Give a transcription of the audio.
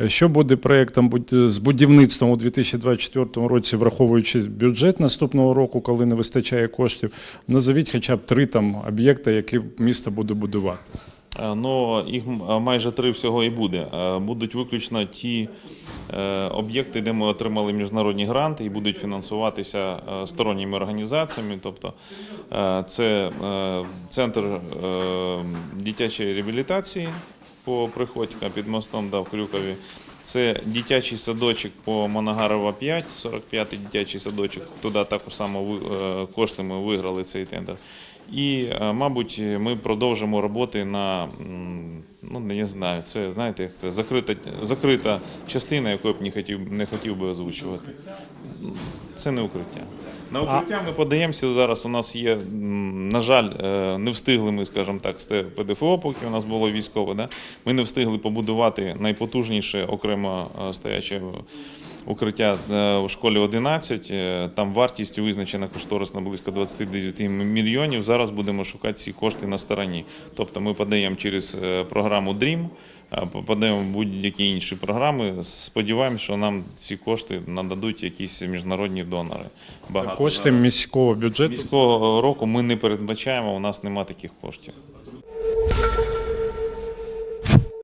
Е, Що буде проєктом з будівництвом у 2024 році, враховуючи бюджет наступного року, коли не вистачає коштів? Назовіть хоча б три там об'єкти, які місто буде будувати. Е, Ну, їх майже три всього і буде. Е, Будуть виключно ті е, об'єкти, де ми отримали міжнародні гранти і будуть фінансуватися е, сторонніми організаціями. Тобто е, це е, центр е, дитячої реабілітації по Приходька під мостом да, в Крюкові. Це дитячий садочок по Моногарова 5, 45-й дитячий садочок. Туди також само е, кошти ми виграли цей тендер. І, е, мабуть, ми продовжимо роботи на, ну не знаю, це знаєте, як це закрита, закрита частина, яку б не хотів, не хотів би озвучувати. Це не укриття. На укриття ми подаємося зараз. У нас є, на жаль, е, не встигли ми, скажімо так, з ПДФО, поки у нас було військове. Да? Ми не встигли побудувати найпотужніше окремо е, стояче укриття е, у школі 11. Е, Там вартість визначена кошторисно близько 29 мільйонів. Зараз будемо шукати ці кошти на стороні. Тобто ми подаємо через е, програму DREAM, е, подаємо будь-які інші програми. Сподіваємося, що нам ці кошти нададуть якісь міжнародні донори. Багато Кошти міського бюджету. Міського року ми не передбачаємо, у нас немає таких коштів.